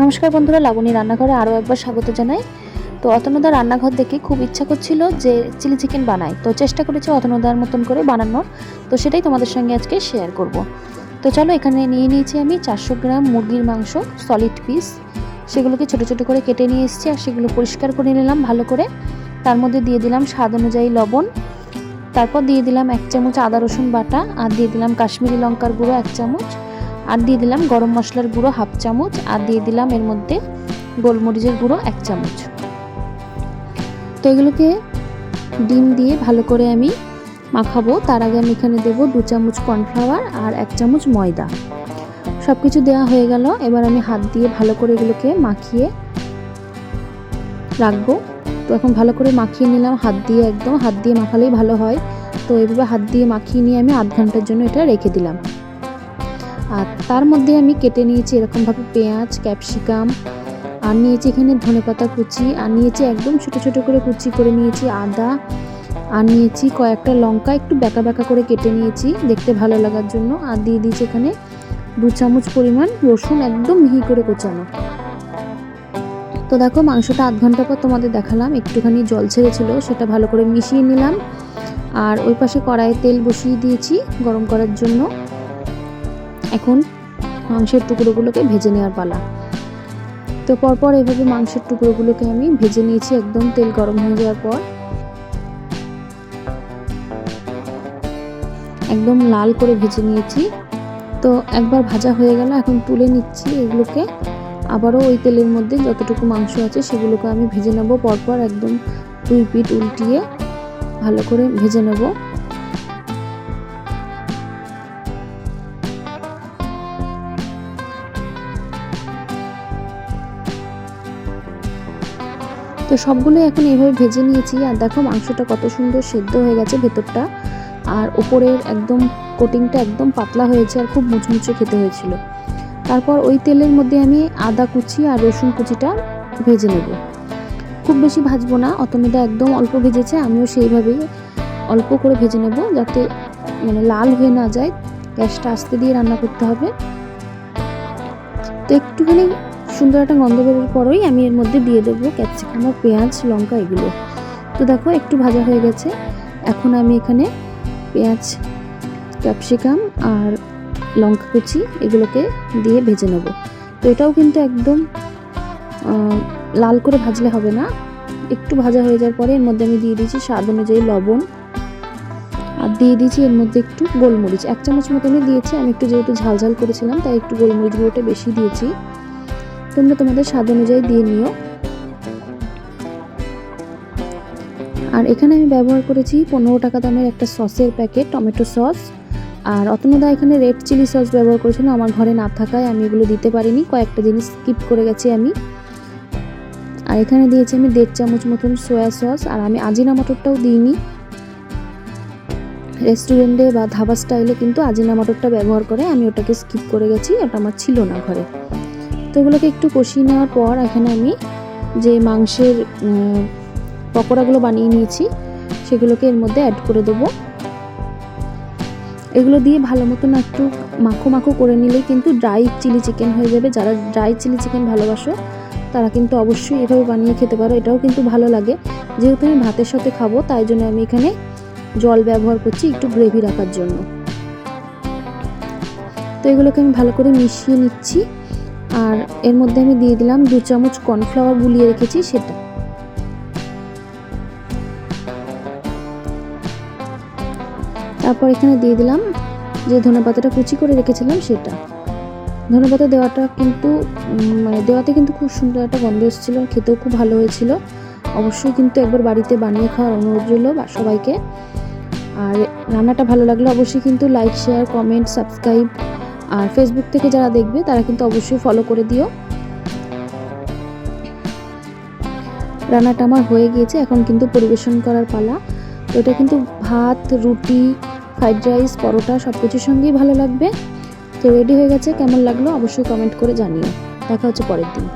নমস্কার বন্ধুরা, লাবণী রান্নাঘরে আরও একবার স্বাগত জানাই। তো অতনুদা রান্নাঘর দেখে খুব ইচ্ছা করছিল যে চিলি চিকেন বানায় তো চেষ্টা করেছি অতনুদার মতন করে বানানোর। তো সেটাই তোমাদের সঙ্গে আজকে শেয়ার করব। তো চলো এখানে নিয়ে নিয়েছি আমি চারশো গ্রাম মুরগির মাংস সলিড পিস সেগুলোকে ছোটো ছোটো করে কেটে নিয়ে এসেছি আর সেগুলো পরিষ্কার করে নিলাম ভালো করে। তার মধ্যে দিয়ে দিলাম স্বাদ অনুযায়ী লবণ। তারপর দিয়ে দিলাম এক চামচ আদা রসুন বাটা আর দিয়ে দিলাম কাশ্মীরি লঙ্কার গুঁড়ো এক চামচ। আর দিয়ে দিলাম গরম মশলার গুঁড়ো হাফ চামচ, আর দিয়ে দিলাম এর মধ্যে গোলমরিচের গুঁড়ো এক চামচ। তো এগুলোকে ডিম দিয়ে ভালো করে আমি মাখাবো। তার আগে আমি এখানে দেবো দু চামচ কর্নফ্লাওয়ার আর এক চামচ ময়দা। সব কিছু দেওয়া হয়ে গেল। এবার আমি হাত দিয়ে ভালো করে এগুলোকে মাখিয়ে রাখব। তো এখন ভালো করে মাখিয়ে নিলাম। হাত দিয়ে একদম, হাত দিয়ে মাখালেই ভালো হয়। তো এভাবে হাত দিয়ে মাখিয়ে নিয়ে আমি আধ ঘণ্টার জন্য এটা রেখে দিলাম। আর তার মধ্যে আমি কেটে নিয়েছি এরকমভাবে পেঁয়াজ, ক্যাপসিকাম, আর নিয়েছি এখানে ধনেপাতা কুচি, আর নিয়েছি একদম ছোটো ছোটো করে কুচি করে নিয়েছি আদা, আর নিয়েছি কয়েকটা লঙ্কা, একটু ব্যাকা ব্যাকা করে কেটে নিয়েছি দেখতে ভালো লাগার জন্য, আর দিয়ে দিয়েছি এখানে দু চামচ পরিমাণ রসুন একদম মিহি করে কোচানো। তো দেখো, মাংসটা আধ ঘণ্টা পর তোমাদের দেখালাম, একটুখানি জল ছেড়েছিল, সেটা ভালো করে মিশিয়ে নিলাম। আর ওই পাশে কড়াইয়ে তেল বসিয়ে দিয়েছি গরম করার জন্য। এখন মাংসের টুকরোগুলোকে ভেজে নেওয়ার পালা। তো পরপর এভাবে মাংসের টুকরোগুলোকে আমি ভেজে নিয়েছি, একদম তেল গরম হয়ে যাওয়ার পর। একদম লাল করে ভেজে নিয়েছি। তো একবার ভাজা হয়ে গেল, এখন তুলে নিচ্ছি এগুলোকে। আবারও ওই তেলের মধ্যে যতটুকু মাংস আছে সেগুলোকে আমি ভেজে নেব, পরপর একদম দুই পিঠ উল্টিয়ে ভালো করে ভেজে নেব। তো সবগুলো এখন এইভাবে ভেজে নিয়েছি, আর দেখো মাংসটা কত সুন্দর সেদ্ধ হয়ে গেছে ভেতরটা। আর ওপরের একদম কোটিংটা একদম পাতলা হয়েছে আর খুব মুচমুচে খেতে হয়েছিল। তারপর ওই তেলের মধ্যে আমি আদা কুচি আর রসুন কুচিটা ভেজে নেব। খুব বেশি ভাজবো না অতমিটা একদম অল্প ভেজেছে, আমিও সেইভাবেই অল্প করে ভেজে নেব যাতে মানে লাল হয়ে না যায়। গ্যাসটা আস্তে দিয়ে রান্না করতে হবে। তো একটুখানি সুন্দর একটা গন্ধ বেরোর পরই আমি এর মধ্যে দিয়ে দেবো ক্যাপসিকাম পেঁয়াজ, লঙ্কা এগুলো। তো দেখো, একটু ভাজা হয়ে গেছে। এখন আমি এখানে পেঁয়াজ, ক্যাপসিকাম আর লঙ্কা কুচি এগুলোকে দিয়ে ভেজে নেব। তো এটাও কিন্তু একদম লাল করে ভাজলে হবে না। একটু ভাজা হয়ে যাওয়ার পরে এর মধ্যে আমি দিয়ে দিয়েছি স্বাদ অনুযায়ী লবণ। আর দিয়ে দিয়েছি এর মধ্যে একটু গোলমরিচ। এক চামচ মতনই দিয়েছি। আমি একটু যেহেতু ঝাল ঝাল করেছিলাম, তাই একটু গোলমরিচ গুঁড়োটা বেশি দিয়েছি। তোমরা তোমাদের স্বাদ অনুযায়ী দিয়ে নিও। আর এখানে আমি ব্যবহার করেছি পনেরো টাকা দামের একটা সসের প্যাকেট, টমেটো সস। আর অতনুদা এখানে রেড চিলি সস ব্যবহার করেছিল, আমার ঘরে না থাকায় আমি এগুলো দিতে পারিনি, কয়েকটা জিনিস স্কিপ করে গেছি আমি। আর এখানে দিয়েছি আমি দেড় চামচ মতন সয়া সস, আর আমি আজিনা মটরটাও দিইনি। রেস্টুরেন্টে বা ধাবা স্টাইলে কিন্তু আজিনা মটরটা ব্যবহার করে আমি ওটাকে স্কিপ করে গেছি, ওটা আমার ছিল না ঘরে। তো একটু কষিয়ে নেওয়ার পর এখানে আমি যে মাংসের পকোড়াগুলো বানিয়ে নিয়েছি, সেগুলোকে এর মধ্যে অ্যাড করে দেবো। এগুলো দিয়ে ভালো মতন একটু মাখো মাখো করে নিলেই কিন্তু ড্রাই চিলি চিকেন হয়ে যাবে। যারা ড্রাই চিলি চিকেন ভালোবাসো, তারা কিন্তু অবশ্যই এভাবে বানিয়ে খেতে পারো। এটাও কিন্তু ভালো লাগে। যেহেতু আমি ভাতের সাথে খাব, তাই জন্য আমি এখানে জল ব্যবহার করছি একটু গ্রেভি রাখার জন্য। তো এগুলোকে আমি ভালো করে মিশিয়ে নিচ্ছি। আর এর মধ্যে আমি দিয়ে দিলাম দু চামচ কর্নফ্লাওয়ার গুলিয়ে রেখেছি সেটা। তারপর এখানে দিয়ে দিলাম যে ধনেপাতাটা কুচি করে রেখেছিলাম সেটা। ধনেপাতা দেওয়াটা কিন্তু মানে দেওয়াতে কিন্তু খুব সুন্দর একটা গন্ধ এসেছিল খেতেও খুব ভালো হয়েছিল। অবশ্যই কিন্তু একবার বাড়িতে বানিয়ে খাওয়ার অনুরোধ রইল সবাইকে। আর রান্নাটা ভালো লাগলে অবশ্যই কিন্তু লাইক শেয়ার কমেন্ট সাবস্ক্রাইব আর ফেসবুক থেকে যারা দেখবে, তারা কিন্তু অবশ্যই ফলো করে দিও। রান্নাটা আমার হয়ে গিয়েছে, এখন কিন্তু পরিবেশন করার পালা। তো এটা কিন্তু ভাত, রুটি ফ্রাইড রাইস পরোটা সব কিছুর সঙ্গেই ভালো লাগবে। তো রেডি হয়ে গেছে, কেমন লাগল অবশ্যই কমেন্ট করে জানিও। দেখা হচ্ছে পরের দিন।